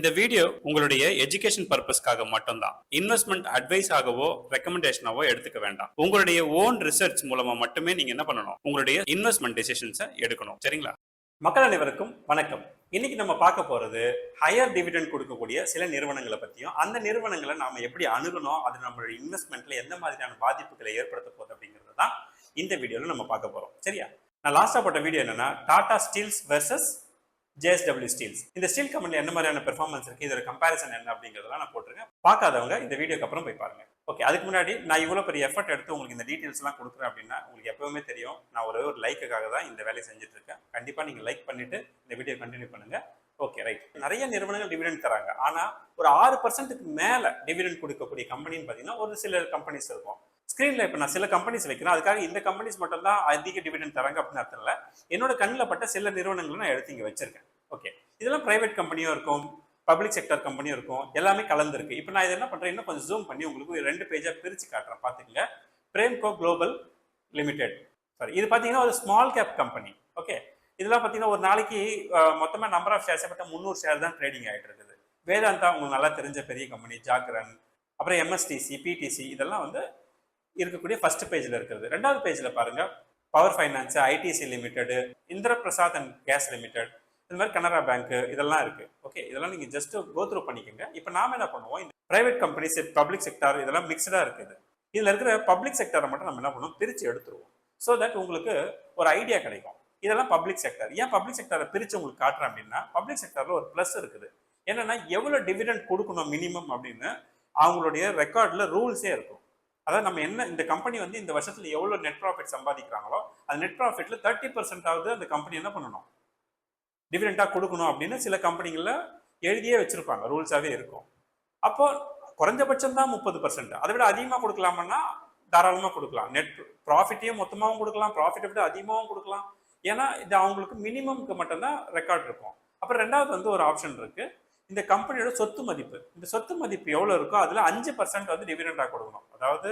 இந்த வீடியோ உங்களுடைய எஜுகேஷன் பர்பஸ்க்காக மட்டும்தான். இன்வெஸ்ட்மெண்ட் அட்வைஸ் ஆகவோ ரெக்கமெண்டேஷனாவோ எடுத்துக்க வேண்டாம். உங்களுடைய ஓன் ரிசர்ச் மூலமா மட்டுமே நீங்க என்ன பண்ணணும்? உங்களுடைய இன்வெஸ்ட்மெண்ட் டெசிஷன்ஸை எடுக்கணும். சரிங்களா? மக்கள் அனைவருக்கும் வணக்கம். இன்னைக்கு நம்ம பார்க்க போறது ஹையர் டிவிடெண்ட் கொடுக்கக்கூடிய சில நிறுவனங்களை பத்தியும் அந்த நிறுவனங்களை நாம எப்படி அணுகணும்? அது நம்மளுடைய இன்வெஸ்ட்மெண்ட்ல எந்த மாதிரியான பாதிப்புகளை ஏற்படுத்த போகுது அப்படிங்கிறது தான் இந்த வீடியோல நம்ம பார்க்க போறோம். சரியா? நான் லாஸ்டா போட்ட வீடியோ என்னன்னா Tata steels versus JSW steels இந்த ஸ்டீல் கம்பெனியில் என்ன மாதிரியான பெர்ஃபார்மன்ஸ் இருக்குது இதோட கம்பேரிசன் என்ன அப்படிங்கிறதெல்லாம் நான் போட்டிருக்கேன். பார்க்காதவங்க இந்த வீடியோக்கு அப்புறம் போய் பாருங்கள் ஓகே அதுக்கு முன்னாடி நான் இவ்வளோ பெரிய எஃபர்ட் எடுத்து உங்களுக்கு இந்த டீட்டெயில்ஸ்லாம் கொடுக்குறேன் அப்படின்னா உங்களுக்கு எப்பவுமே தெரியும். நான் ஒரே ஒரு லைக்குக்காக தான் இந்த வேலையை செஞ்சுட்டு இருக்கேன். நீங்கள் லைக் பண்ணிவிட்டு இந்த வீடியோ கண்டினியூ பண்ணுங்கள் ஓகே ரைட் நிறைய நிறுவனங்கள் டிவிடெண்ட் தராங்க. ஆனால் ஒரு ஆறு பர்சன்ட்டுக்கு மேலே டிவிடெண்ட் கொடுக்கக்கூடிய கம்பெனின்னு பார்த்தீங்கன்னா ஒரு சில கம்பெனிஸ் இருக்கும். ஸ்க்ரீனில் இப்போ நான் சில கம்பெனிஸ் வைக்கிறேன். அதுக்காக இந்த கம்பெனிஸ் மட்டும் தான் அதிக டிவிடன் தராங்க அப்படின்னு அர்த்தம் இல்லை. என்னோட கண்ணில் பட்ட சில நிறுவனங்களை நான் எடுத்து இங்கே வச்சிருக்கேன். ஓகே இதெல்லாம் ப்ரைவேட் கம்பெனியும் இருக்கும். பப்ளிக் செக்டர் கம்பெனியும் இருக்கும். எல்லாமே கலந்துருக்கு. இப்போ நான் இது என்ன பண்ணுறேன் இன்னும் கொஞ்சம் ஜூம் பண்ணி உங்களுக்கு ரெண்டு பேஜாக பிரித்து காட்டுறேன். பார்த்துக்கங்க. பிரேம்கோ குளோபல் லிமிடெட் சாரி இது பார்த்தீங்கன்னா ஒரு ஸ்மால் கேப் கம்பெனி ஓகே இதெல்லாம் பார்த்தீங்கன்னா ஒரு நாளைக்கு மொத்தமாக நம்பர் ஆஃப் ஷேர்ஸை பார்த்தா முந்நூறு ஷேர் தான் ட்ரேடிங் ஆகிட்டு இருக்குது. வேதாந்தா உங்களுக்கு நல்லா தெரிஞ்ச பெரிய கம்பெனி ஜாக்ரன் அப்புறம் எம்எஸ்டிசி பிடிசி இதெல்லாம் வந்து இருக்கக்கூடிய ஃபர்ஸ்ட் பேஜில் இருக்கிறது. ரெண்டாவது பேஜில் பாருங்கள் power finance ITC limited Indra Prasad and gas limited இந்த மாதிரி கனரா பேங்க்கு இதெல்லாம் இருக்குது ஓகே இதெல்லாம் நீங்கள் ஜஸ்ட் கோ த்ரூ பண்ணிக்கோங்க. இப்போ நாம் என்ன பண்ணுவோம்? இந்த ப்ரைவேட் கம்பெனிஸ் பப்ளிக் செக்டார் இதெல்லாம் மிக்சடாக இருக்குது. இதில் இருக்கிற பப்ளிக் செக்டரை மட்டும் நம்ம என்ன பண்ணுவோம்? பிரித்து எடுத்துருவோம். ஸோ தட் உங்களுக்கு ஒரு ஐடியா கிடைக்கும். இதெல்லாம் பப்ளிக் செக்டர் ஏன் பப்ளிக் செக்டரை பிரித்து உங்களுக்கு காட்டுறேன் அப்படின்னா பப்ளிக் செக்டரில் ஒரு ப்ளஸ் இருக்குது. என்னென்னா எவ்வளோ டிவிடெண்ட் கொடுக்கணும் மினிமம் அப்படின்னு அவங்களுடைய ரெக்கார்டில் ரூல்ஸே இருக்கும். அதாவது நம்ம என்ன இந்த கம்பெனி வந்து இந்த வருஷத்தில் எவ்வளோ நெட் ப்ராஃபிட் சம்பாதிக்கிறாங்களோ அந்த நெட் ப்ராஃபிட்டில் தேர்ட்டி பர்சன்ட் ஆகுது அந்த கம்பெனி என்ன பண்ணணும்? டிவிடெண்டாக கொடுக்கணும் அப்படின்னு சில கம்பெனிகளில் எழுதியே வச்சுருப்பாங்க. ரூல்ஸாகவே இருக்கும். அப்போ குறைஞ்சபட்சம் தான் முப்பது பர்சன்ட் அதை விட அதிகமாக கொடுக்கலாமன்னா தாராளமாக கொடுக்கலாம். நெட் ப்ராஃபிட்டையும் மொத்தமாகவும் கொடுக்கலாம். ப்ராஃபிட்டை விட அதிகமாகவும் கொடுக்கலாம். ஏன்னா இது அவங்களுக்கு மினிமம்க்கு மட்டும்தான் ரெக்கார்ட் இருக்கும். அப்புறம் ரெண்டாவது வந்து ஒரு ஆப்ஷன் இருக்குது இந்த கம்பெனியோட சொத்து மதிப்பு. இந்த சொத்து மதிப்பு எவ்வளவு இருக்கோ அதுல அஞ்சு பர்சன்ட் வந்து டிவிடெண்டாக கொடுக்கணும். அதாவது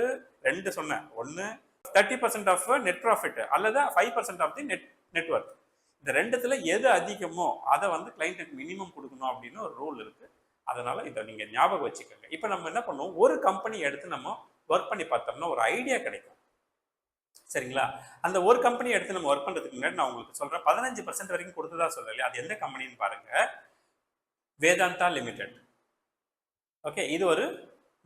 ரெண்டு சொன்னேன். ஒன்னு thirty percent of net profit அல்லது five percent of the net network இந்த ரெண்டுத்துல எது அதிகமோ அதை வந்து கிளைண்ட்டுக்கு மினிமம் கொடுக்கணும் அப்படின்னு ஒரு ரூல் இருக்கு. அதனால இதை நீங்க ஞாபகம் வச்சுக்கோங்க. இப்போ நம்ம என்ன பண்ணுவோம்? ஒரு கம்பெனி எடுத்து நம்ம ஒர்க் பண்ணி பார்த்தோம்னா ஒரு ஐடியா கிடைக்கும். சரிங்களா? அந்த ஒரு கம்பெனி எடுத்து நம்ம ஒர்க் பண்றதுக்கு முன்னாடி நான் உங்களுக்கு சொல்றேன். பதினஞ்சு பர்சன்ட் வரைக்கும் கொடுத்ததா சொல்லலையா. அது எந்த கம்பெனின்னு பாருங்க. வேதாந்தா லிமிடெட். ஓகே இது ஒரு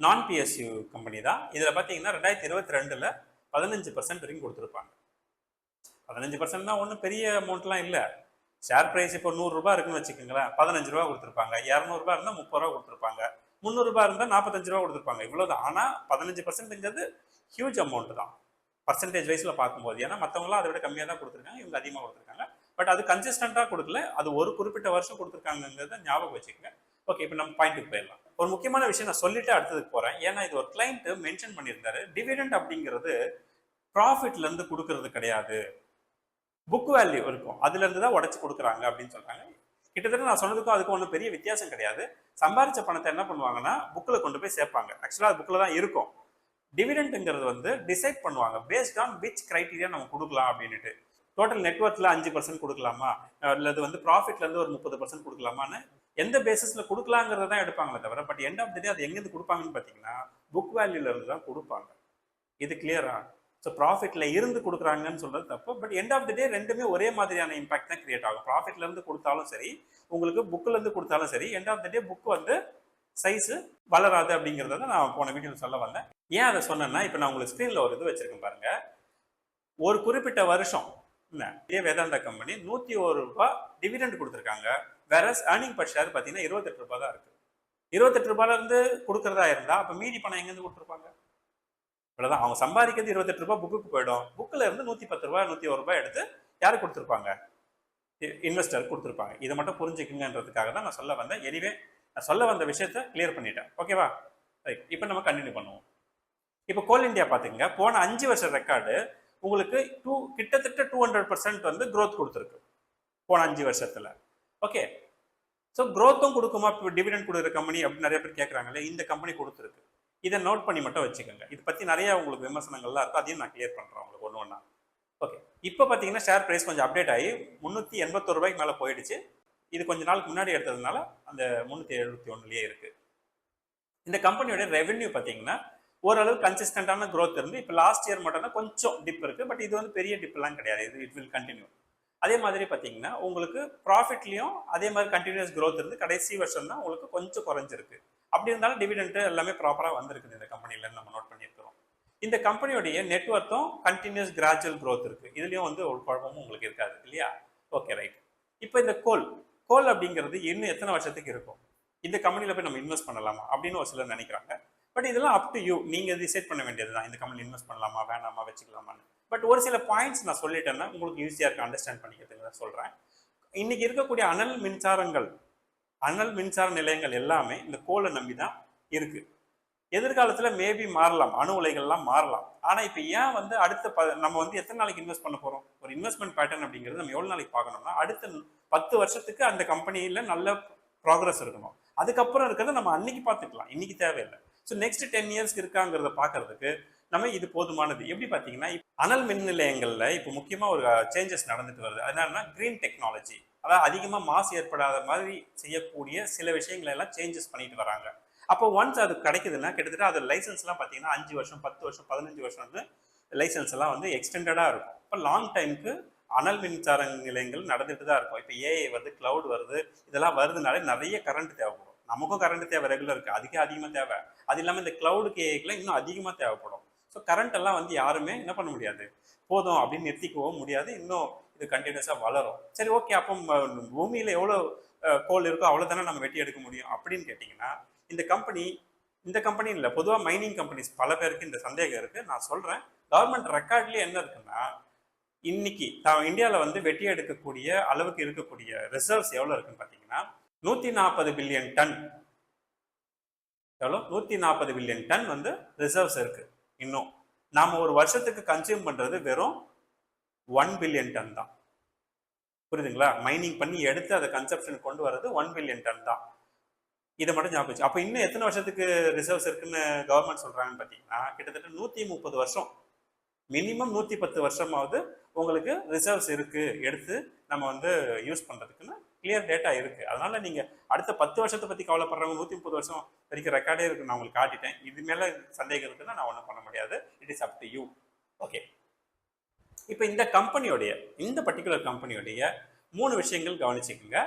நான் பிஎஸ்யூ கம்பெனி தான். இதில் பார்த்தீங்கன்னா ரெண்டாயிரத்தி இருபத்தி ரெண்டில் பதினஞ்சு பர்சன்ட் வரைக்கும் கொடுத்துருப்பாங்க. பதினஞ்சு பர்சன்ட் தான் ஒன்றும் பெரிய அமௌண்ட்லாம் இல்லை. ஷேர் ப்ரைஸ் இப்போ நூறுரூபா இருக்குன்னு வச்சுக்கோங்களேன். பதினஞ்சு ரூபா கொடுத்துருப்பாங்க. இரநூறுபா இருந்தால் முப்பது ரூபா கொடுத்துருப்பாங்க. முந்நூறுரூபா இருந்தால் நாற்பத்தஞ்சு ரூபா கொடுத்துருப்பாங்க. இவ்வளோதான் ஆனால் பதினஞ்சு பர்சன்ட்ங்கிறது ஹியூஜ் அமௌண்ட் தான். பர்சன்டேஜ் வைஸில் பார்க்கும்போது. ஏன்னா மற்றவங்களாம் அதை விட கம்மியாக தான் கொடுத்துருக்காங்க. இவங்க அதிகமாக கொடுத்துருக்காங்க. பட் அது கன்சிஸ்டண்ட்டாக கொடுக்கல. அது ஒரு குறிப்பிட்ட வருஷம் கொடுத்துருக்காங்கிறத ஞாபகம் வச்சுக்கோங்க. ஓகே இப்போ நம்ம பாயிண்ட்டுக்கு போயிடலாம். ஒரு முக்கியமான விஷயம் நான் சொல்லிட்டு அடுத்ததுக்கு போகிறேன் ஏன்னா இது ஒரு கிளைண்ட் மென்ஷன் பண்ணியிருந்தாரு. டிவிடெண்ட் அப்படிங்கிறது ப்ராஃபிட்லேருந்து கொடுக்கறது கிடையாது. புக் வேல்யூ இருக்கும். அதுலேருந்து தான் உடச்சி கொடுக்குறாங்க அப்படின்னு சொல்கிறாங்க கிட்டத்தட்ட நான் சொன்னதுக்கும் அதுக்கும் ஒன்றும் பெரிய வித்தியாசம் கிடையாது. சம்பாரிச்ச பணத்தை என்ன பண்ணுவாங்கன்னா புக்கில் கொண்டு போய் சேர்ப்பாங்க. ஆக்சுவலாக அது புக்கில் தான் இருக்கும். டிவிடெண்ட்டுங்கிறது வந்து டிசைட் பண்ணுவாங்க பேஸ்ட் ஆன் விச் கிரைட்டீரியா நம்ம கொடுக்கலாம் அப்படின்ட்டு டோட்டல் நெட்ஒர்க்ல அஞ்சு பர்சன்ட் கொடுக்கலாமா? அல்லது வந்து ப்ராஃபிட்ல இருந்து ஒரு முப்பது பர்சன்ட் கொடுக்கலாமான்னு எந்த பேசிஸ்ல கொடுக்கலாங்கிறத தான் எடுப்பாங்களே தவிர but end of the day அது எங்கேருந்து கொடுப்பாங்கன்னு பார்த்தீங்கன்னா புக் வேல்யூல இருந்து தான் கொடுப்பாங்க. இது கிளியரா ஸோ ப்ராஃபிட்ல இருந்து கொடுக்குறாங்கன்னு சொல்றது தப்பு. But end of the day ரெண்டுமே ஒரே மாதிரியான இம்பாக்ட் தான் கிரியேட் ஆகும். ப்ராஃபிட்ல இருந்து கொடுத்தாலும் சரி உங்களுக்கு புக்ல இருந்து கொடுத்தாலும் சரி end of the day book வந்து சைஸு வளராது அப்படிங்கிறத நான் போன வீடியோவில் சொல்ல வந்தேன். ஏன் அதை சொன்னேன்னா இப்போ நான் உங்களுக்கு ஸ்க்ரீனில் ஒரு இது வச்சிருக்கேன் பாருங்க. ஒரு குறிப்பிட்ட வருஷம் இதே வேதாந்தா கம்பெனி நூற்றி ஒரு ரூபாய் டிவிடெண்ட் கொடுத்துருக்காங்க. வேற ஏர்னிங் பர் ஷேர் பார்த்தீங்கன்னா இருபத்தெட்டு ரூபாய் தான் இருக்குது இருபத்தெட்டு ரூபாயிலேருந்து கொடுக்குறதா இருந்தால் அப்போ மீதி பணம் எங்கேருந்து கொடுத்துருப்பாங்க? இவ்வளோதான் அவங்க சம்பாதிக்கிறது இருபத்தெட்டு ரூபாய் புக்குக்கு போயிடும். புக்கில் இருந்து நூற்றி பத்து ரூபாய் நூற்றி ஒரு ரூபாய் எடுத்து யார் கொடுத்துருப்பாங்க? இன்வெஸ்டர் கொடுத்துருப்பாங்க. இதை மட்டும் புரிஞ்சுக்குங்கன்றதுக்காக தான் நான் சொல்ல வந்தேன். எனிவே நான் சொல்ல வந்த விஷயத்த கிளியர் பண்ணிட்டேன். ஓகேவா ரைட் இப்போ நம்ம கண்டினியூ பண்ணுவோம். இப்போ கோல் இந்தியா பார்த்துங்க போன அஞ்சு வருஷம் ரெக்கார்டு உங்களுக்கு டூ கிட்டத்தட்ட டூ ஹண்ட்ரட் பர்சன்ட் வந்து க்ரோத் கொடுத்துருக்கு. போன அஞ்சு வருஷத்தில். ஓகே ஸோ க்ரோத்தும் கொடுக்குமா? இப்போ டிவிடெண்ட் கொடுக்குற கம்பெனி அப்படின்னு நிறைய பேர் கேட்குறாங்களே இந்த கம்பெனி கொடுத்துருக்கு. இதை நோட் பண்ணி மட்டும் வச்சுக்கோங்க. இதை பற்றி நிறைய உங்களுக்கு விமர்சனங்கள்லாம் இருக்கும். அதையும் நான் கிளியர் பண்ணுறேன் உங்களுக்கு ஒன்று ஒன்றா ஓகே இப்போ பார்த்தீங்கன்னா ஷேர் ப்ரைஸ் கொஞ்சம் அப்டேட் ஆகி முந்நூற்றி எண்பத்தொரு ரூபாய்க்கு மேலே போயிடுச்சு. இது கொஞ்ச நாளுக்கு முன்னாடி எடுத்ததுனால அந்த முந்நூற்றி எழுபத்தி ஒன்றுலேயே இருக்குது இந்த கம்பெனியோட ரெவென்யூ பார்த்தீங்கன்னா ஓரளவு கன்சிஸ்டண்டான க்ரோத் இருந்து இப்போ லாஸ்ட் இயர் மட்டும் தான் கொஞ்சம் டிப் இருக்குது பட் இது வந்து பெரிய டிப்லாம் கிடையாது. இது இட் வில் கண்டினியூ அதே மாதிரி பார்த்தீங்கன்னா உங்களுக்கு ப்ராஃபிட்லேயும் அதே மாதிரி கண்டினியூஸ் க்ரோத் இருந்து கடைசி வருஷம் தான் உங்களுக்கு கொஞ்சம் குறைஞ்சிருக்கு. அப்படி இருந்தாலும் டிவிடெண்ட்டு எல்லாமே ப்ராப்பராக வந்திருக்குது இந்த கம்பெனில நம்ம நோட் பண்ணியிருக்கிறோம். இந்த கம்பெனியோடைய நெட்ஒர்த்தும் கண்டினியூஸ் கிராஜுவல் க்ரோத் இருக்குது இதுலேயும் வந்து ஒரு குழப்பமும் உங்களுக்கு இருக்காது இல்லையா? ஓகே ரைட் இப்போ இந்த கோல் கோல் அப்படிங்கிறது இன்னும் எத்தனை வருஷத்துக்கு இருக்கும்? இந்த கம்பெனியில் போய் நம்ம இன்வெஸ்ட் பண்ணலாமா? அப்படின்னு ஒரு சிலர் நினைக்கிறாங்க. பட் இதெல்லாம் அப் டு யூ நீங்கள் டிசைட் பண்ண வேண்டியது தான் இந்த கம்பெனி இன்வெஸ்ட் பண்ணலாமா வேணாமா வச்சுக்கலாமான்னு. பட் ஒரு சில பாயிண்ட்ஸ் நான் சொல்லிட்டேன்னா உங்களுக்கு ஈஸியாக இருக்கு. அண்டர்ஸ்டாண்ட் பண்ணிக்கிறதுக்கு தான் சொல்கிறேன் இன்றைக்கி இருக்கக்கூடிய அனல் மின்சாரங்கள் அனல் மின்சார நிலையங்கள் எல்லாமே இந்த கோலை நம்பி தான் இருக்குது எதிர்காலத்தில் மேபி மாறலாம். அணு உலைகள்லாம் மாறலாம். ஆனால் இப்போ ஏன் வந்து அடுத்த ப நம்ம வந்து எத்தனை நாளைக்கு இன்வெஸ்ட் பண்ண போகிறோம் ஒரு இன்வெஸ்ட்மெண்ட் பேட்டர்ன் அப்படிங்கிறது நம்ம எவ்வளோ நாளைக்கு பார்க்கணும்னா அடுத்த பத்து வருஷத்துக்கு அந்த கம்பெனியில் நல்ல ப்ராக்ரஸ் இருக்கணும். அதுக்கப்புறம் இருக்கிறத நம்ம அன்னைக்கு பார்த்துக்கலாம். இன்னைக்கு தேவையில்லை. ஸோ நெக்ஸ்ட் டென் இயர்ஸ்க்கு இருக்காங்கிறத பார்க்கறதுக்கு நம்ம இது போதுமானது. எப்படி பார்த்தீங்கன்னா அனல் மின் நிலையங்களில் இப்போ முக்கியமாக ஒரு சேஞ்சஸ் நடந்துட்டு வருது. அது என்னன்னா கிரீன் டெக்னாலஜி அதாவது அதிகமாக மாசு ஏற்படாத மாதிரி செய்யக்கூடிய சில விஷயங்களை எல்லாம் சேஞ்சஸ் பண்ணிட்டு வராங்க. அப்போ ஒன்ஸ் அது கிடைக்குதுன்னா கிட்டத்தட்ட அது லைசன்ஸ்லாம் பார்த்தீங்கன்னா அஞ்சு வருஷம் பத்து வருஷம் பதினஞ்சு வருஷம் வந்து லைசன்ஸ் எல்லாம் வந்து எக்ஸ்டெண்டடாக இருக்கும். இப்போ லாங் டைமுக்கு அனல் மின்சார நிலையங்கள் நடந்துட்டு தான் இருக்கும். இப்போ ஏஐ வருது கிளவுட் வருது இதெல்லாம் வருதுனாலே நிறைய கரண்ட் தேவைப்படும். நமக்கும் கரண்ட் தேவை ரெகுலருக்கு அதுக்கே அதிகமாக தேவை. அது இல்லாமல் இந்த கிளவுடுக்கு ஏஐக்குலாம் இன்னும் அதிகமாக தேவைப்படும். ஸோ கரண்ட் எல்லாம் வந்து யாருமே என்ன பண்ண முடியாது. போதும் அப்படின்னு நிறுத்திக்கவும் முடியாது. இன்னும் இது கண்டினியூஸாக வளரும். சரி ஓகே அப்போ பூமியில் எவ்வளோ கோல் இருக்கோ அவ்வளோ தானே நம்ம வெட்டி எடுக்க முடியும்? அப்படின்னு கேட்டிங்கன்னா இந்த கம்பெனி இந்த கம்பெனி இல்லை பொதுவாக மைனிங் கம்பெனிஸ் பல பேருக்கு இந்த சந்தேகம் இருக்குது நான் சொல்கிறேன் கவர்மெண்ட் ரெக்கார்ட்லேயே என்ன இருக்குன்னா இன்னைக்கு தான் இந்தியாவில் வந்து வெட்டி எடுக்கக்கூடிய அளவுக்கு இருக்கக்கூடிய ரிசர்வ்ஸ் எவ்வளோ இருக்குன்னு பார்த்தீங்கன்னா நூற்றி நாற்பது பில்லியன் டன். எவ்வளோ நூற்றி நாற்பது பில்லியன் டன் வந்து ரிசர்வ்ஸ் இருக்கு இன்னும். நாம ஒரு வருஷத்துக்கு கன்சியூம் பண்றது வெறும் ஒன் பில்லியன் டன் தான். புரியுதுங்களா? மைனிங் பண்ணி எடுத்து அதை கன்சப்ஷன் கொண்டு வர்றது ஒன் பில்லியன் டன் தான். இதை மட்டும் ஞாபகம் அப்போ இன்னும் எத்தனை வருஷத்துக்கு ரிசர்வ்ஸ் இருக்குன்னு கவர்மெண்ட் சொல்றாங்கன்னு பார்த்தீங்கன்னா கிட்டத்தட்ட நூற்றி முப்பது வருஷம். மினிமம் நூற்றி பத்து வருஷமாவது உங்களுக்கு ரிசர்வ்ஸ் இருக்கு. எடுத்து நம்ம வந்து யூஸ் பண்றதுக்குன்னு கிளியர் டேட்டா இருக்குது அதனால நீங்கள் அடுத்த பத்து வருஷத்தை பற்றி கவலைப்படுறவங்க நூற்றி முப்பது வருஷம் வரைக்கும் ரெக்கார்டே இருக்குது நான் உங்களுக்கு காட்டிட்டேன். இது மேலே சந்தேகம் இருக்குன்னா நான் ஒன்றும் பண்ண முடியாது. It is up to you okay இப்போ இந்த கம்பெனியோடைய இந்த பர்டிகுலர் கம்பெனியோடைய மூணு விஷயங்கள் கவனிச்சுக்கோங்க.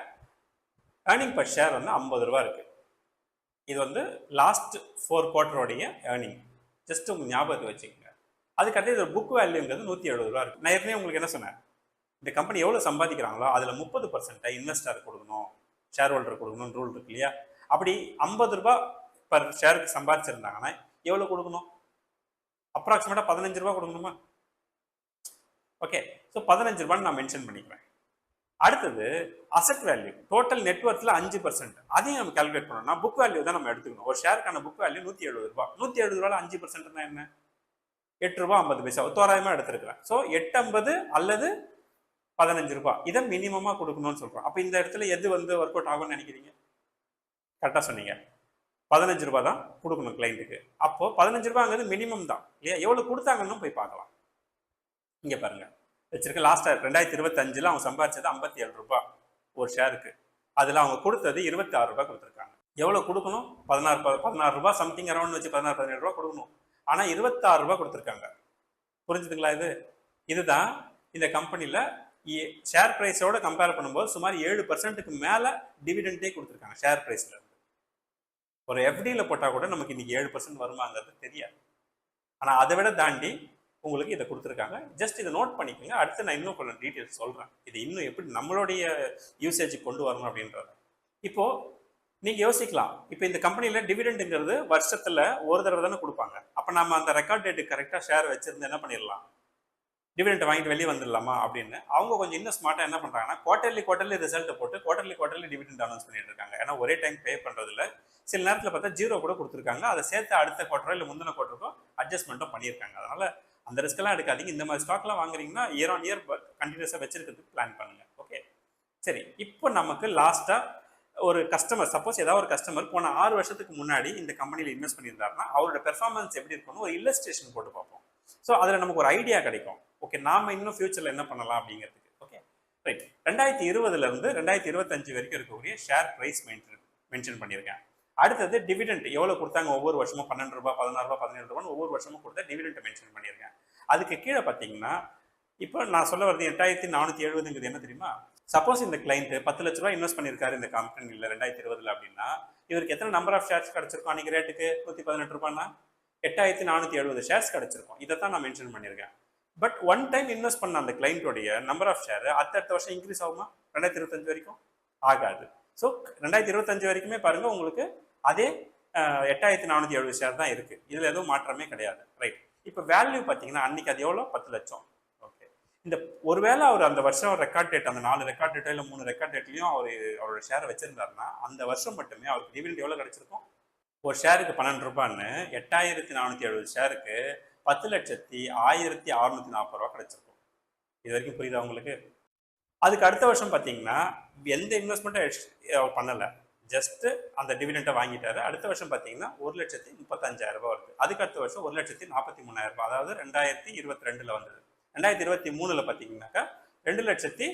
ஏர்னிங் பர் ஷேர் வந்து ஐம்பது ரூபா இருக்குது இது வந்து லாஸ்ட் ஃபோர் குவார்ட்டரோடைய ஏர்னிங் ஜஸ்ட் உங்கள் ஞாபகத்தை வச்சுக்கோங்க. அதுக்கடுத்து இது புக் வேல்யூங்கிறது நூற்றி எழுபது ரூபா இருக்குது நான் ஏற்கனவே உங்களுக்கு என்ன சொன்னேன்? இந்த கம்பெனி எவ்வளோ சம்பாதிக்கிறாங்களோ அதில் முப்பது பர்சன்ட்டை இன்வெஸ்டர் கொடுக்கணும் ஷேர் ஹோல்டர் கொடுக்கணும்னு ரூல் இருக்கு இல்லையா? அப்படி ஐம்பது ரூபாய் பர் ஷேருக்கு சம்பாதிச்சிருந்தாங்கன்னா எவ்வளோ கொடுக்கணும்? அப்ராக்சிமேட்டாக பதினஞ்சு ரூபா கொடுக்கணுமா? ஓகே ஸோ பதினஞ்சு ரூபான்னு நான் மென்ஷன் பண்ணிக்கிறேன். அடுத்தது அசட் வேல்யூ டோட்டல் நெட்ஒர்க்ல அஞ்சு பர்சன்ட் அதையும் நம்ம கால்குலேட் பண்ணணும்னா புக் வேல்யூ தான் நம்ம எடுத்துக்கணும். ஒரு ஷேருக்கான புக் வேல்யூ நூற்றி எழுபது ரூபா நூற்றி எழுபது ரூபாயில் அஞ்சு பர்சன்ட்னா என்ன? எட்டு ரூபா ஐம்பது பைசா. தோராயமாக எடுத்துருக்கிறேன். ஸோ எட்டு ஐம்பது அல்லது பதினஞ்சு ரூபாய் இதை மினிமமா கொடுக்கணும்னு சொல்றோம். அப்போ இந்த இடத்துல எது வந்து ஒர்க் அவுட் ஆகும்னு நினைக்கிறீங்க? கரெக்டாக சொன்னீங்க. பதினஞ்சு ரூபாய் தான் கொடுக்கணும் கிளைண்ட்டுக்கு அப்போ பதினஞ்சு ரூபாங்கிறது மினிமம் தான். இல்லையா? எவ்வளோ கொடுத்தாங்கன்னு போய் பார்க்கலாம். இங்கே பாருங்க. வச்சிருக்க லாஸ்ட்டாக ரெண்டாயிரத்தி இருபத்தஞ்சில் அவங்க சம்பாதிச்சது ஐம்பத்தி ஏழு ரூபா. ஒரு ஷேருக்கு அதில் அவங்க கொடுத்தது இருபத்தி ஆறு ரூபாய் கொடுத்துருக்காங்க. எவ்வளோ கொடுக்கணும்? பதினாறு பதினாறு ரூபாய் சம்திங் அரௌண்ட் வச்சு பதினாறு பதினேழு ரூபா கொடுக்கணும். ஆனால் இருபத்தாறு ரூபாய் கொடுத்துருக்காங்க. புரிஞ்சுதுங்களா இது? இதுதான் இந்த கம்பெனியில் ஷேர் ப்ரைஸோட கம்பேர் பண்ணும்போது சுமார் ஏழு பர்சன்ட்டுக்கு மேலே டிவிடெண்டே கொடுத்துருக்காங்க ஷேர் ப்ரைஸில் ஒரு எஃப்டியில் போட்டால் கூட நமக்கு இன்றைக்கி ஏழு பர்சன்ட் வருமாங்கிறது தெரியாது. ஆனால் அதை விட தாண்டி உங்களுக்கு இதை கொடுத்துருக்காங்க. ஜஸ்ட் இதை நோட் பண்ணிக்கோங்க. அடுத்து நான் இன்னும் கொஞ்சம் டீட்டெயில்ஸ் சொல்கிறேன் இது இன்னும் எப்படி நம்மளுடைய யூசேஜுக்கு கொண்டு வரணும் அப்படின்றத. இப்போது நீங்கள் யோசிக்கலாம். இப்போ இந்த கம்பெனியில் டிவிடெண்டுங்கிறது வருஷத்தில் ஒரு தடவை தானே கொடுப்பாங்க. அப்போ நம்ம அந்த ரெக்கார்ட் டேட்டு கரெக்டாக ஷேர் வச்சுருந்து என்ன பண்ணிடலாம்? டிவிடெண்ட் வாங்கிட்டு வெளியே வந்துடலாமா அப்படின்னு அவங்க கொஞ்சம் இன்னும் ஸ்மார்ட்டாக என்ன பண்ணுறாங்கன்னா குவார்டர்லி குவார்டர்லி ரிசல்ட் போட்டு குவார்டர்லி குவார்டர்லி டிவிடெண்ட் அனௌன்ஸ் பண்ணிட்டு இருக்காங்க. ஏன்னா ஒரே டைம் பே பண்ணுறதுல சில நேரத்தில் பார்த்தா ஜீரோ கூட கொடுத்துருக்காங்க. அதை சேர்த்து அடுத்த குவார்டரோ இல்லை முந்தின குவார்டருக்கோ அட்ஜஸ்ட்மெண்ட்டும் பண்ணியிருக்காங்க. அதனால் அந்த ரிஸ்க்கெல்லாம் எடுக்காதீங்க. இந்த மாதிரி ஸ்டாக்லாம் வாங்குறீங்கன்னா இயர் ஆன் இயர் கண்டினியூஸாக வச்சிருக்கிறதுக்கு பிளான் பண்ணுங்கள் ஓகே சரி. இப்போ நமக்கு லாஸ்ட்டாக ஒரு கஸ்டமர் சப்போஸ் ஏதாவது ஒரு கஸ்டமர் போன ஆறு வருஷத்துக்கு முன்னாடி இந்த கம்பெனியில் இன்வெஸ்ட் பண்ணியிருந்தாருன்னா அவரோட பெர்ஃபார்மன்ஸ் எப்படி இருக்கும்னு ஒரு இல்லஸ்ட்ரேஷன் போட்டு பார்ப்போம். ஸோ அதில் நமக்கு ஒரு ஐடியா கிடைக்கும். ஓகே நாம இன்னும் ஃபியூச்சரில் என்ன பண்ணலாம் அப்படிங்கிறதுக்கு. ஓகே. ரைட் ரெண்டாயிரத்தி இருபதுல இருந்து ரெண்டாயிரத்தி இருபத்தஞ்சு வரைக்கும் இருக்கக்கூடிய ஷேர் பிரைஸ் மென்ஷன் பண்ணியிருக்கேன். அடுத்தது டிவிடெண்ட் எவ்வளவு கொடுத்தாங்க ஒவ்வொரு வருஷமும்? பன்னெண்டு ரூபாய் பதினாறு ரூபாய் பதினேழு ரூபாய் ஒவ்வொரு வருஷமும் கொடுத்த டிவிடெண்ட் மென்ஷன் பண்ணியிருக்கேன். அதுக்கு கீழே பார்த்தீங்கன்னா இப்போ நான் சொல்ல வரது எட்டாயிரத்தி நானூற்றி எழுபதுங்கிறது என்ன தெரியுமா? சப்போஸ் இந்த கிளைண்ட் பத்து லட்ச ரூபாய் இன்வெஸ்ட் பண்ணியிருக்காரு இந்த கம்பெனியில் ரெண்டாயிரத்தி இருபதுல அப்படின்னா இவருக்கு எத்தனை நம்பர் ஆஃப் ஷேர்ஸ் கிடைச்சிருக்கும் அன்னைக்கு ரேட்டுக்கு நூற்றி பதினெட்டு ரூபாய்னா எட்டாயிரத்தி நானூற்றி எழுபது ஷேர்ஸ் கிடைச்சிருக்கும். இதை தான் நான் மென்ஷன் பண்ணியிருக்கேன். பட் ஒன் டைம் இன்வெஸ்ட் பண்ண அந்த கிளைண்ட்டோடைய நம்பர் ஆஃப் ஷேர் அடுத்த வருஷம் இன்க்ரீஸ் ஆகுமா? ரெண்டாயிரத்தி இருபத்தஞ்சு வரைக்கும் ஆகாது. ஸோ ரெண்டாயிரத்தி இருபத்தஞ்சு வரைக்குமே பாருங்கள் உங்களுக்கு அதே எட்டாயிரத்தி நானூற்றி எழுபது ஷேர் தான் இருக்குது இதில் எதுவும் மாற்றமே கிடையாது. ரைட் இப்போ வேல்யூ பார்த்தீங்கன்னா அன்னைக்கு அது எவ்வளோ? பத்து லட்சம். ஓகே இந்த ஒருவேளை அவர் அந்த வருஷம் ரெக்கார்ட் டேட் அந்த நாலு ரெக்கார்ட் டேட்டோ இல்லை மூணு ரெக்கார்ட் டேட்லையும் அவர் அவரோட ஷேரை வச்சிருந்தாருன்னா அந்த வருஷம் மட்டுமே அவருக்கு டிவிடெண்ட் எவ்வளோ கிடச்சிருக்கும்? ஒரு ஷேருக்கு பன்னெண்டு ரூபான்னு எட்டாயிரத்தி நானூற்றி எழுபது ஷேருக்கு பத்து லட்சத்தி ஆயிரத்தி அறுநூத்தி நாற்பது ரூபா கிடைச்சிருக்கும். இது வரைக்கும் புரியுதா உங்களுக்கு? அதுக்கு அடுத்த வருஷம் பார்த்தீங்கன்னா எந்த இன்வெஸ்ட்மெண்ட்டும் பண்ணலை. ஜஸ்ட்டு அந்த டிவிடெண்ட்டை வாங்கிட்டாரு. அடுத்த வருஷம் பார்த்தீங்கன்னா ஒரு லட்சத்தி முப்பத்தஞ்சாயிரம் ரூபா வருது. அதுக்கு அடுத்த வருஷம் ஒரு லட்சத்தி நாற்பத்தி மூணாயிரம் ரூபாய். அதாவது ரெண்டாயிரத்தி இருபத்தி ரெண்டில் வந்தது. ரெண்டாயிரத்தி இருபத்தி மூணில் பார்த்தீங்கன்னாக்கா ரெண்டு லட்சத்தி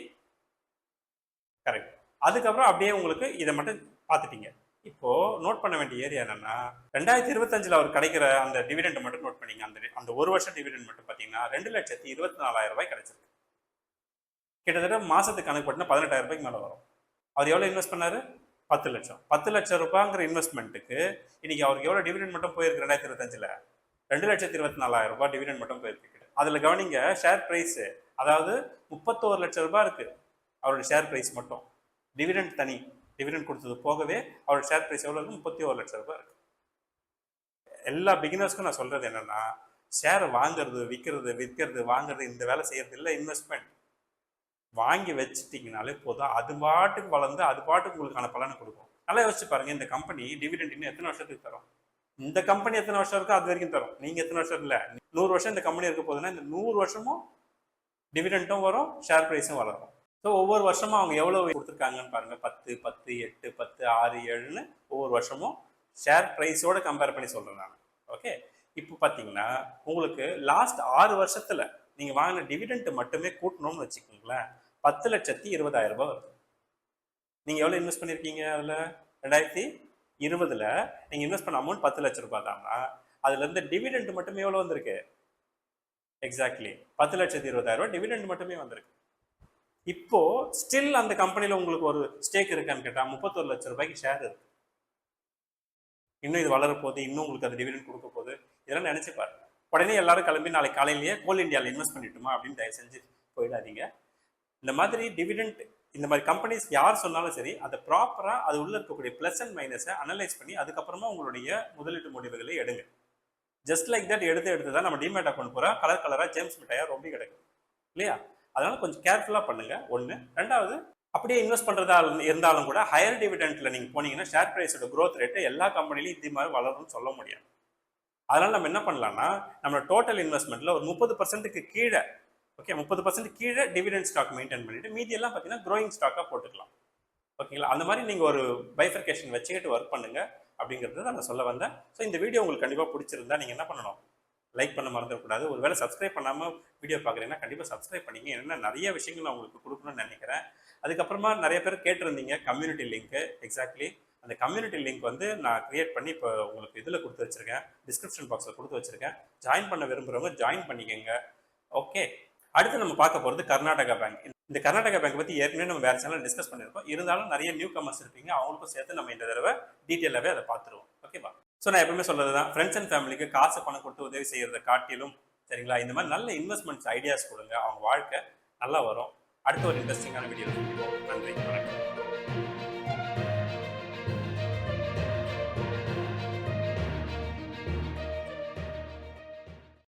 கரெக்ட் அதுக்கப்புறம் அப்படியே உங்களுக்கு இதை மட்டும் பார்த்துட்டீங்க. இப்போ நோட் பண்ண வேண்டிய ஏரியா என்னன்னா ரெண்டாயிரத்தி இருபத்தஞ்சுல அவர் கிடைக்கிற அந்த டிவிடெண்ட் மட்டும் நோட் பண்ணீங்க. அந்த அந்த ஒரு வருஷம் டிவிடெண்ட் மட்டும் பார்த்தீங்கன்னா ரெண்டு லட்சத்தி இருபத்தி நாலாயிரம் ரூபாய் கிடைச்சிருக்கு. கிட்டத்தட்ட மாசத்துக்கு கணக்கு பண்ணினா பதினெட்டாயிரம் ரூபாய்க்கு மேலே வரும். அவர் எவ்வளோ இன்வெஸ்ட் பண்ணாரு? பத்து லட்சம். பத்து லட்சம் ரூபாங்கிற இன்வெஸ்ட்மெண்ட்டுக்கு இன்னைக்கு அவருக்கு எவ்வளோ டிவிடெண்ட் மட்டும் போயிருக்கு ரெண்டாயிரத்தி இருபத்தஞ்சில்? ரெண்டு லட்சத்தி இருபத்தி நாலாயிரம் ரூபாய் டிவிடெண்ட் மட்டும் போயிருக்கு அதில் கவனிங்க ஷேர் ப்ரைஸு அதாவது முப்பத்தோரு லட்சம் ரூபாய் இருக்கு. அவரோட ஷேர் ப்ரைஸ் மட்டும். டிவிடெண்ட் தனி. டிவிடன் கொடுத்தது போகவே அவரோட ஷேர் ப்ரைஸ் எவ்வளோ இருக்கு முப்பத்தி ஒரு லட்சம் ரூபாய் இருக்குது எல்லா பிகினர்ஸ்க்கும் நான் சொல்கிறது என்னென்னா ஷேர் வாங்குறது விற்கிறது விற்கிறது வாங்குறது இந்த வேலை செய்கிறது இல்லை இன்வெஸ்ட்மெண்ட் வாங்கி வச்சுட்டிங்கனாலே போதும். அது பாட்டுக்கு வளர்ந்து அது பாட்டுக்கு உங்களுக்கான பலனை கொடுக்கும். நல்லா யோசிச்சு பாருங்கள் இந்த கம்பெனி டிவிடெண்ட் இன்னும் எத்தனை வருஷத்துக்கு தரும்? இந்த கம்பெனி எத்தனை வருஷம் இருக்கோ அது வரைக்கும் தரும். நீங்கள் எத்தனை வருஷம் இல்லை. நூறு வருஷம் இந்த கம்பெனி இருக்க போதுன்னா இந்த நூறு வருஷமும் டிவிடெண்ட்டும் வரும் ஷேர் ப்ரைஸும் வளரும். ஸோ ஒவ்வொரு வருஷமும் அவங்க எவ்வளோ கொடுத்துருக்காங்கன்னு பாருங்க. பத்து பத்து எட்டு பத்து ஆறு ஏழுன்னு ஒவ்வொரு வருஷமும் ஷேர் ப்ரைஸோட கம்பேர் பண்ணி சொல்கிறேன் நான். ஓகே இப்போ பார்த்தீங்கன்னா உங்களுக்கு லாஸ்ட் ஆறு வருஷத்தில் நீங்கள் வாங்கின டிவிடெண்ட் மட்டுமே கூட்டணும்னு வச்சுக்கோங்களேன். பத்து லட்சத்தி இருபதாயிரம் ரூபாய் வருது. நீங்கள் எவ்வளோ இன்வெஸ்ட் பண்ணியிருக்கீங்க அதில்? ரெண்டாயிரத்தி இருபதில் நீங்கள் இன்வெஸ்ட் பண்ண அமௌண்ட் பத்து லட்ச ரூபாய் தான்னா அதுலேருந்து டிவிடெண்ட் மட்டுமே எவ்வளோ வந்திருக்கு? எக்ஸாக்ட்லி பத்து லட்சத்தி இருபதாயிரம் ரூபாய் டிவிடெண்ட் மட்டுமே வந்திருக்கு. இப்போ ஸ்டில் அந்த கம்பெனியில் உங்களுக்கு ஒரு ஸ்டேக் இருக்கான்னு கேட்டால் முப்பத்தொரு லட்சம் ரூபாய்க்கு ஷேர் இருக்கு. இன்னும் இது வளர போகுது இன்னும் உங்களுக்கு அது டிவிடன் கொடுக்க போகுது. இதெல்லாம் நினச்சிப்பார் பாருங்க உடனே எல்லாரும் கிளம்பி நாளைக்கு காலையிலேயே கோல் இந்தியாவில் இன்வெஸ்ட் பண்ணிட்டுமா அப்படின்னு தயவு செஞ்சு போயிடாதீங்க. இந்த மாதிரி டிவிடெண்ட் இந்த மாதிரி கம்பெனிஸ் யார் சொன்னாலும் சரி அதை ப்ராப்பராக அது உள்ள இருக்கக்கூடிய ப்ளஸ் அண்ட் மைனஸை அனலைஸ் பண்ணி அதுக்கப்புறமா உங்களுடைய முதலீட்டு முடிவுகளை எடுங்க. ஜஸ்ட் லைக் தட் எடுத்து எடுத்து தான் நம்ம டிமேட் அக்கௌண்ட் போகிறோம் கலர் கலராக ஜேம்ஸ் மிட்டாயா ரொம்ப கிடைக்கும். இல்லையா? அதனால கொஞ்சம் கேர்ஃபுல்லாக பண்ணுங்க. ஒன்று ரெண்டாவது அப்படியே இன்வெஸ்ட் பண்ணுறதா இருந்தாலும் கூட ஹையர் டிவிடெண்ட்டில் நீங்கள் போனீங்கன்னா ஷேர் ப்ரைஸோட க்ரோத் ரேட்டு எல்லா கம்பெனிலையும் இது மாதிரி வளரும்னு சொல்ல முடியாது. அதனால் நம்ம என்ன பண்ணலாம்னா நம்ம டோட்டல் இன்வெஸ்ட்மெண்ட்டில் ஒரு முப்பது பர்சன்ட்டுக்கு கீழே ஓகே முப்பது பர்சன்ட் கீழே டிவிடெண்ட் ஸ்டாக் மெயின்டைன் பண்ணிவிட்டு மீதி எல்லாம் பார்த்தீங்கன்னா க்ரோயிங் ஸ்டாக்காக போட்டுக்கலாம். ஓகேங்களா அந்த மாதிரி நீங்கள் ஒரு பைஃபர்கேஷன் வச்சுக்கிட்டு ஒர்க் பண்ணுங்கள் அப்படிங்கிறது தான் நான் சொல்ல வந்தேன். ஸோ இந்த வீடியோ உங்களுக்கு கண்டிப்பாக பிடிச்சிருந்தா நீங்கள் என்ன பண்ணணும்? லைக் பண்ண மறந்துடக்கூடாது. ஒருவேளை சப்ஸ்கிரைப் பண்ணாமல் வீடியோ பார்க்குறீங்கன்னா கண்டிப்பாக சப்ஸ்கிரைப் பண்ணிங்க. ஏன்னா நிறைய விஷயங்கள் நான் உங்களுக்கு கொடுக்கணும்னு நினைக்கிறேன். அதுக்கப்புறமா நிறைய பேர் கேட்டிருந்தீங்க கம்யூனிட்டி லிங்க்கு எக்ஸாக்ட்லி அந்த கம்யூனிட்டி லிங்க் வந்து நான் கிரியேட் பண்ணி இப்போ உங்களுக்கு இதில் கொடுத்து வச்சிருக்கேன். டிஸ்கிரிப்ஷன் பாக்ஸில் கொடுத்து வச்சுருக்கேன். ஜாயின் பண்ண விரும்புகிறவங்க ஜாயின் பண்ணிக்கோங்க. ஓகே அடுத்து நம்ம பார்க்க போகிறது கர்நாடகா பேங்க் இந்த கர்நாடகா பேங்க் பற்றி ஏற்கனவே நம்ம வேறு சேனல் டிஸ்கஸ் பண்ணியிருக்கோம். இருந்தாலும் நிறைய நியூ கமர்ஸ் இருப்பீங்க. அவங்களுக்கும் சேர்த்து நம்ம இந்த தடவை டீட்டெயிலாகவே அதை பார்த்துருவோம். ஓகேவா ஸோ நான் எப்பவுமே சொல்றது தான் ஃப்ரெண்ட்ஸ் அண்ட் ஃபேமிலிக்கு காசு பணம் கொடுத்து உதவி செய்கிறத காட்டிலும் சரிங்களா? இந்த மாதிரி நல்ல இன்வெஸ்ட்மெண்ட்ஸ் ஐடியாஸ் கொடுங்க. அவங்க வாழ்க்கை நல்லா வரும். அடுத்த ஒரு இன்ட்ரெஸ்டிங்கான வீடியோ நன்றி. வணக்கம்.